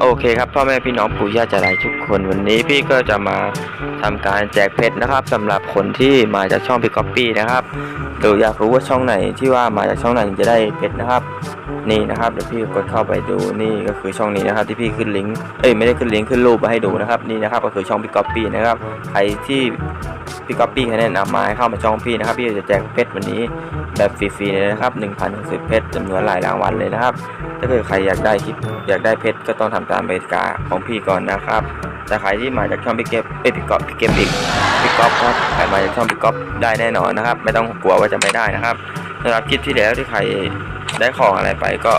โอเคครับพ่อแม่พี่น้องปู่ย่าจะไรทุกคนวันนี้พี่ก็จะมาทำการแจกเพชรนะครับสำหรับคนที่มาจากช่องพี่ก๊อปปี้นะครับ หรืออยากรู้ว่าช่องไหนที่ว่ามาจากช่องไหนถึงจะได้เพชรนะครับ นี่นะครับเดี๋ยวพี่กดเข้าไปดูนี่ก็คือช่องนี้นะครับที่พี่ขึ้นลิงก์เอ้ยไม่ได้ขึ้นลิงก์ขึ้นรูปมาให้ดูนะครับนี่นะครับก็คือช่องพี่ก๊อปปี้นะครับใครที่พี่ก๊อปปี้แนะนำมาให้เข้ามาช่องพี่นะครับพี่จะแจกเพชรวันนี้แบบฟรีๆเลยนะครับ1,060เพชรจำนวนหลายรางวัลเลยนะครับ ถ้าเกิดใครอยากได้คลิปอยากได้เพชรก็ต้องทำตามกติกาของพี่ก่อนนะครับแต่ใครที่มาจากช่องพี่เก็บเอ้ยพี่ก๊อฟพี่เก็บอีกพี่ก๊อฟครับใครมาจากช่องพี่ก๊อฟได้แน่นอนนะครับ ไม่ต้องกลัวว่าจะไม่ได้นะครับสำหรับคลิปที่แล้วที่ใครได้ของอะไรไปก็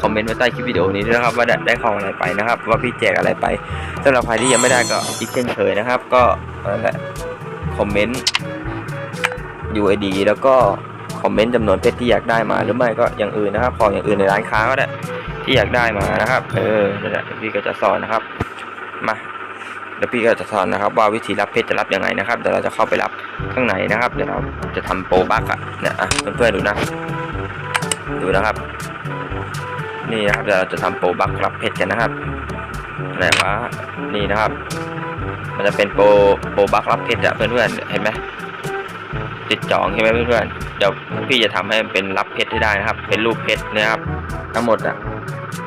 คอมเมนต์ไว้ใต้คลิปวิดีโอนี้ด้วยนะครับว่าได้ของอะไรไปนะครับ ว่าพี่แจกอะไรไปสำหรับใครที่ยังไม่ได้ก็อีกเช่นเคยนะครับ ก็และคอมเมนต์ UID แล้วก็คอมเมนต์จำนวนเพชรที่อยากได้มาหรือไม่ก็อย่างอื่นนะครับของอย่างอื่นในร้านค้าก็ได้ที่อยากได้มานะครับ เออนี่ก็จะสอนนะครับมา เดี๋ยวพี่ก็จะสอนนะครับว่าวิธีรับเพชรจะรับยังไงนะครับเดี๋ยวเราจะเข้าไปรับข้างในนะครับเดี๋ยวเราจะทำโปรบัคอะเนี่ยอะเพื่อนๆดูนะ ดูนะครับ นี่นะครับเดี๋ยวเราจะทำโปรบัครับเพชรกันนะครับไหนวะนี่นะครับ มันจะเป็นโปรโปรบัครับเพชรอะเพื่อนๆเห็นไหมติดจองใช่ไหมเพื่อนๆเดี๋ยวพี่จะทำให้มันเป็นรับเพชรให้ได้นะครับ เป็นรูปเพชรนะครับ ทั้งหมดอะ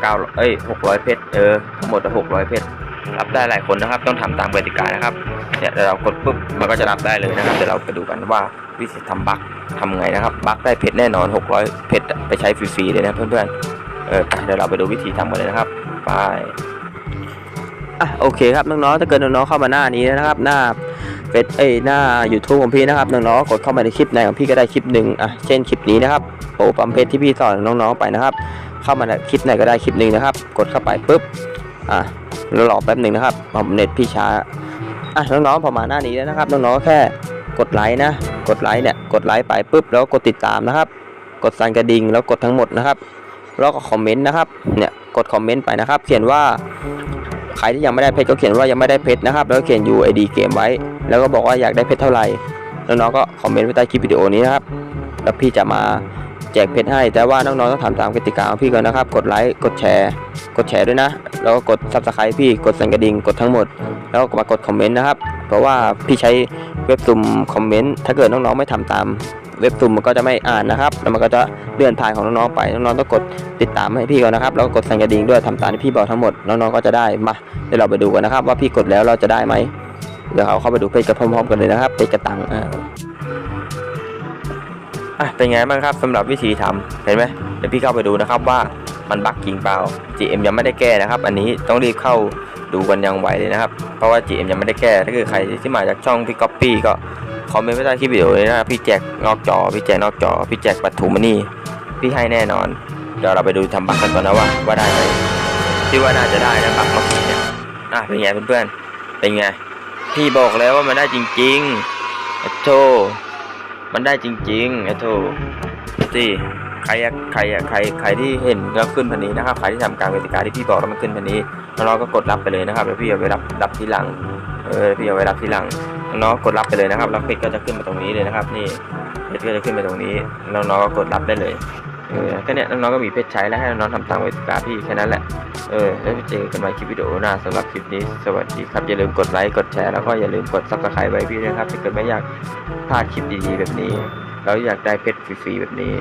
เก้าเอ้ยหกร้อยเพชรเออทั้งหมดหกร้อยเพชร รับได้หลายคนนะครับ ต้องทำตามกติกานะครับเนี่ยเดี๋ยวเรากดปุ๊บมันก็จะรับได้เลยนะครับเดี๋ยวเราไปดูกันว่าวิธีทำบัคทำไงนะครับบัคได้เพชรแน่นอนหกร้อยเพชรไปใช้ฟรีๆเลยนะเพื่อนๆเออเดี๋ยวเราไปดูวิธีทำกันเลยนะครับไปอะโอเคครับน้องๆถ้าเกิดน้องๆเข้ามาหน้านี้นะครับ หน้าเฟซเอ้ยหน้า YouTube ของพี่นะครับน้องๆกดเข้ามาในคลิปไหนของพี่ก็ได้คลิปหนึ่งอะเช่นคลิปนี้นะครับโปรปัมเพชรที่พี่สอนน้องๆไปนะครับ เข้ามาในคลิปไหนก็ได้คลิปหนึ่งนะครับ กดเข้าไปปุ๊บ อะแล้วรอแป๊บหนึ่งนะครับผมเน็ตพี่ช้าอะน้องๆพอมาหน้านี้แล้วนะครับน้องๆแค่กดไลค์นะ กดไลค์เนี่ยกดไลค์ไปปุ๊บแล้วกดติดตามนะครับ กดสั่นกระดิ่งแล้วกดทั้งหมดนะครับแล้วก็คอมเมนต์นะครับเนี่ยกดคอมเมนต์ไปนะครับ เขียนว่าใครที่ยังไม่ได้เพชรก็เขียนว่ายังไม่ได้เพชรนะครับ แล้วเขียน UID เกมไว้ แล้วก็บอกว่าอยากได้เพชรเท่าไหร่น้องๆก็คอมเมนต์ไว้ใต้คลิปวิดีโอนี้นะครับแล้วพี่จะมาแจกเพชรให้ แต่ว่าน้องๆต้องทำตามกติกาของพี่ก่อนนะครับ กดไลค์กดแชร์ กดแชร์ด้วยนะ แล้วก็กด subscribe พี่กดสั่นกระดิ่งกดทั้งหมด แล้วก็มากดคอมเมนต์นะครับ เพราะว่าพี่ใช้เว็บซุ่มคอมเมนต์ถ้าเกิดน้องๆไม่ทำตามเว็บซุ่มมันก็จะไม่อ่านนะครับ แล้วมันก็จะเลื่อนผ่านของน้องๆไปน้องๆต้องกดติดตามให้พี่ก่อนนะครับแล้วก็กดสั่นกระดิ่งด้วยทำตามที่พี่บอกทั้งหมดน้องๆก็จะได้มาเดี๋ยวเราไปดูกันนะครับ ว่าพี่กดแล้วเราจะได้ไหมเดี๋ยวเราเข้าไปดูเพจกันพร้อมๆกันเลยนะครับเพจกระตังอ่า อะเป็นไงบ้างครับสำหรับวิธีทำเห็นไหมเดี๋ยวพี่เข้าไปดูนะครับว่ามันบั๊กจริงเปล่า GM ยังไม่ได้แก้นะครับ อันนี้ต้องรีบเข้าดูกันยังไวเลยนะครับ เพราะว่า GM ยังไม่ได้แก้ถ้าเกิดใครที่มาจากช่องพี่ก๊อปปี้ก็คอมเมนต์ไว้ใต้คลิปวิดีโอเลยนะครับพี่แจกนอกจอพี่แจกนอกจอพี่แจกปัตถุมนี่พี่ให้แน่นอน เดี๋ยวเราไปดูทำบั๊กกันก่อนนะว่าว่าได้ไหมพี่ว่าน่าจะได้นะบั๊กเมื่อกี้เนี่ยอะเป็นไงเพื่อนๆเป็นไงพี่บอกแล้วว่ามันได้จริงๆไอ้โธ่ มันได้จริงๆไอ้โถสี่ใครอะใครอะใครใครที่เห็นแล้วขึ้นพันนี้นะครับ ใครที่ทำการกติกาที่พี่บอกแล้วมันขึ้นพันนี้น้องก็กดรับไปเลยนะครับเดี๋ยวพี่เอาไปรับรับทีหลัง เออพี่เอาไปรับทีหลังน้องกดรับไปเลยนะครับแล้วเพจก็จะขึ้นมาตรงนี้เลยนะครับ นี่เพจก็จะขึ้นมาตรงนี้น้องก็กดรับได้เลย เออแค่เนี้ยน้องๆก็มีเพชรใช้แล้วให้น้องๆทำตามกติกาพี่แค่นั้นแหละเออแล้วไปเจอกันใหม่คลิปวิดีโอหน้าสำหรับคลิปนี้สวัสดีครับอย่าลืมกดไลค์กดแชร์แล้วก็อย่าลืมกดซับสไครต์ไว้พี่ด้วยนะครับถ้าเกิดไม่อยากพลาดคลิปดีๆแบบนี้แล้วอยากได้เพชรฟรีๆแบบนี้